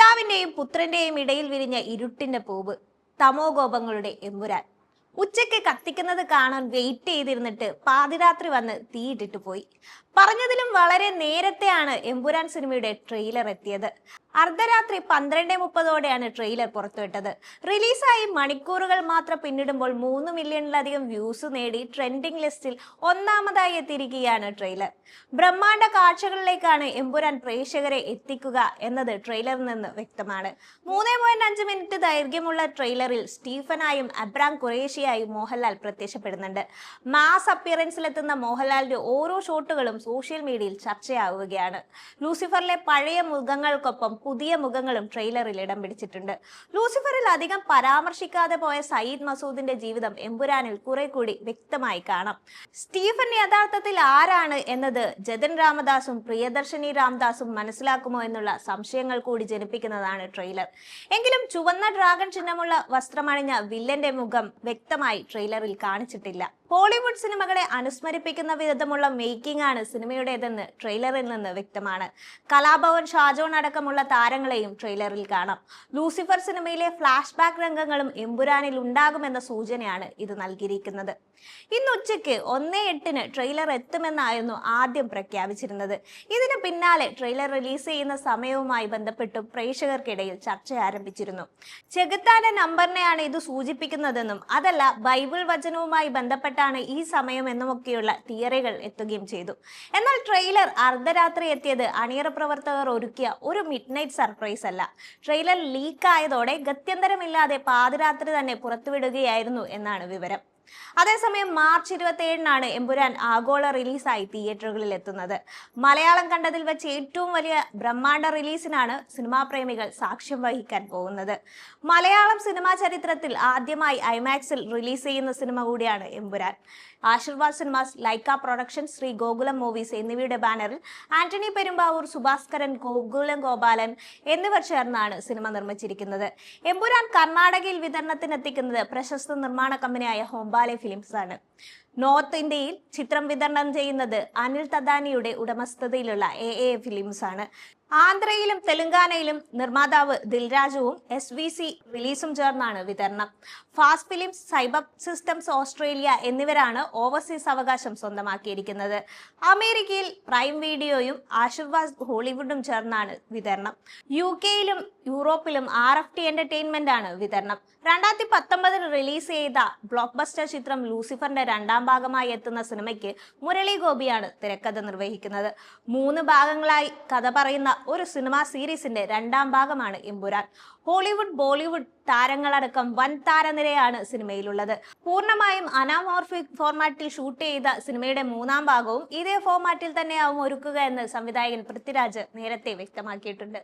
പിതാവിന്റെയും പുത്രന്റെയും ഇടയിൽ വിരിഞ്ഞ ഇരുട്ടിന്റെ പൂവ് തമോഗോപങ്ങളുടെ എമ്പുരാൻ. ഉച്ചയ്ക്ക് കത്തിക്കുന്നത് കാണാൻ വെയിറ്റ് ചെയ്തിരുന്നിട്ട് പാതിരാത്രി വന്ന് തീയിട്ടിട്ട് പോയി. പറഞ്ഞതിലും വളരെ നേരത്തെയാണ് എമ്പുരാൻ സിനിമയുടെ ട്രെയിലർ എത്തിയത്. അർദ്ധരാത്രി പന്ത്രണ്ട് മുപ്പതോടെയാണ് ട്രെയിലർ പുറത്തുവിട്ടത്. റിലീസായി മണിക്കൂറുകൾ മാത്രം പിന്നിടുമ്പോൾ മൂന്ന് മില്യണിലധികം വ്യൂസ് നേടി ട്രെൻഡിംഗ് ലിസ്റ്റിൽ ഒന്നാമതായി എത്തിയിരിക്കുകയാണ് ട്രെയിലർ ബ്രഹ്മാണ്ഡ കാഴ്ചകളിലേക്കാണ് എമ്പുരാൻ പ്രേക്ഷകരെ എത്തിക്കുക എന്നത് ട്രെയിലറിൽ നിന്ന് വ്യക്തമാണ്. മൂന്നേ പോയിന്റ് അഞ്ച് മിനിറ്റ് ദൈർഘ്യമുള്ള ട്രെയിലറിൽ സ്റ്റീഫനായും അബ്രാം ഖുറേഷിയായും മോഹൻലാൽ പ്രത്യക്ഷപ്പെടുന്നുണ്ട്. മാസ് അപ്പിയറൻസിലെത്തുന്ന മോഹൻലാലിന്റെ ഓരോ ഷോട്ടുകളും സോഷ്യൽ മീഡിയയിൽ ചർച്ചയാവുകയാണ്. ലൂസിഫറിലെ പഴയ മുഖങ്ങൾക്കൊപ്പം പുതിയ മുഖങ്ങളും ട്രെയിലറിൽ ഇടം പിടിച്ചിട്ടുണ്ട്. ലൂസിഫറിൽ അധികം പരാമർശിക്കാതെ പോയ സയ്യിദ് മസൂദിന്റെ ജീവിതം എമ്പുരാനിൽ കുറെ കൂടി വ്യക്തമായി കാണാം. സ്റ്റീഫൻ യഥാർത്ഥത്തിൽ ആരാണ് എന്നത് ജതൻ രാമദാസും പ്രിയദർശിനി രാംദാസും മനസ്സിലാക്കുമോ എന്നുള്ള സംശയങ്ങൾ കൂടി ജനിപ്പിക്കുന്നതാണ് ട്രെയിലർ. എങ്കിലും ചുവന്ന ഡ്രാഗൺ ചിഹ്നമുള്ള വസ്ത്രമണിഞ്ഞ വില്ലന്റെ മുഖം വ്യക്തമായി ട്രെയിലറിൽ കാണിച്ചിട്ടില്ല. ഹോളിവുഡ് സിനിമകളെ അനുസ്മരിപ്പിക്കുന്ന വിധമുള്ള മേക്കിംഗ് ആണ് സിനിമയുടേതെന്ന് ട്രെയിലറിൽ നിന്ന് വ്യക്തമാണ്. കലാഭവൻ ഷാജോൺ അടക്കമുള്ള താരങ്ങളെയും ട്രെയിലറിൽ കാണാം. ലൂസിഫർ സിനിമയിലെ ഫ്ലാഷ് ബാക്ക് രംഗങ്ങളും എമ്പുരാനിൽ ഉണ്ടാകുമെന്ന സൂചനയാണ് ഇത് നൽകിയിരിക്കുന്നത്. ഇന്ന് ഉച്ചയ്ക്ക് ഒന്നേ എട്ടിന് ട്രെയിലർ എത്തുമെന്നായിരുന്നു ആദ്യം പ്രഖ്യാപിച്ചിരുന്നത്. ഇതിന് പിന്നാലെ ട്രെയിലർ റിലീസ് ചെയ്യുന്ന സമയവുമായി ബന്ധപ്പെട്ടും പ്രേക്ഷകർക്കിടയിൽ ചർച്ച ആരംഭിച്ചിരുന്നു. ചെകുത്താന്റെ നമ്പറിനെയാണ് ഇത് സൂചിപ്പിക്കുന്നതെന്നും അതല്ല ബൈബിൾ വചനവുമായി ബന്ധപ്പെട്ടാണ് ഈ സമയം എന്നുമൊക്കെയുള്ള തിയറികൾ എത്തുകയും ചെയ്തു. എന്നാൽ ട്രെയിലർ അർദ്ധരാത്രി എത്തിയത് അണിയറ പ്രവർത്തകർ ഒരുക്കിയ ഒരു മിഡ് നൈറ്റ് സർപ്രൈസ് അല്ല. ട്രെയിലർ ലീക്കായതോടെ ഗത്യന്തരമില്ലാതെ പാതിരാത്രി തന്നെ പുറത്തുവിടുകയായിരുന്നു എന്നാണ് വിവരം. അതേസമയം മാർച്ച് ഇരുപത്തി ഏഴിനാണ് എമ്പുരാൻ ആഗോള റിലീസായി തിയേറ്ററുകളിൽ എത്തുന്നത്. മലയാളം കണ്ടതിൽ വെച്ച് ഏറ്റവും വലിയ ബ്രഹ്മാണ്ഡ റിലീസിനാണ് സിനിമാ പ്രേമികൾ സാക്ഷ്യം വഹിക്കാൻ പോകുന്നത്. മലയാളം സിനിമാ ചരിത്രത്തിൽ ആദ്യമായി ഐമാക്സിൽ റിലീസ് ചെയ്യുന്ന സിനിമ കൂടിയാണ് Empuraan. Aashirvad cinemas Lyca production Sree Gokulam movies എന്നിവയുടെ ബാനറിൽ ആന്റണി പെരുമ്പാവൂർ സുഭാസ്കരൻ ഗോകുലം ഗോപാലൻ എന്നിവർ ചേർന്നാണ് സിനിമ നിർമ്മിച്ചിരിക്കുന്നത്. എമ്പുരാൻ കർണാടകയിൽ വിതരണത്തിനെത്തിക്കുന്നത് പ്രശസ്ത നിർമ്മാണ കമ്പനിയായ ഹോംബാലെ ഫിലിംസ് ആണ് നോർത്ത് ഇന്ത്യയിൽ ചിത്രം വിതരണം ചെയ്യുന്നത് അനിൽ തദാനിയുടെ ഉടമസ്ഥതയിലുള്ള എ എ ഫിലിംസ് ആണ്. ആന്ധ്രയിലും തെലങ്കാനയിലും നിർമ്മാതാവ് ദിൽരാജുവും എസ് വി സി റിലീസും ചേർന്നാണ് വിതരണം. Fast films cyber systems Australia എന്നിവരാണ് ഓവർസീസ് അവകാശം സ്വന്തമാക്കിയിരിക്കുന്നത്. അമേരിക്കയിൽ പ്രൈം വീഡിയോയും ആശീർവാദ് ഹോളിവുഡും ചേർന്നാണ് വിതരണം. യു കെയിലും യൂറോപ്പിലും ആർ എഫ് ടി എന്റർടൈൻമെന്റ് ആണ് വിതരണം. രണ്ടായിരത്തി പത്തൊമ്പതിൽ റിലീസ് ചെയ്ത ബ്ലോക്ക് ബസ്റ്റർ ചിത്രം ലൂസിഫറിന്റെ രണ്ടാം ഭാഗമായി എത്തുന്ന സിനിമയ്ക്ക് മുരളി ഗോപിയാണ് തിരക്കഥ നിർവഹിക്കുന്നത്. മൂന്ന് ഭാഗങ്ങളായി കഥ പറയുന്ന ഒരു സിനിമാ സീരീസിന്റെ രണ്ടാം ഭാഗമാണ് എമ്പുരാൻ. ഹോളിവുഡ് ബോളിവുഡ് താരങ്ങളടക്കം വൻ താരനിരയാണ് സിനിമയിലുള്ളത്. പൂർണമായും അനാമോർഫിക് ഫോർമാറ്റിൽ ഷൂട്ട് ചെയ്ത സിനിമയുടെ മൂന്നാം ഭാഗവും ഇതേ ഫോർമാറ്റിൽ തന്നെയാവും ഒരുക്കുക എന്ന് സംവിധായകൻ പൃഥ്വിരാജ് നേരത്തെ വ്യക്തമാക്കിയിട്ടുണ്ട്.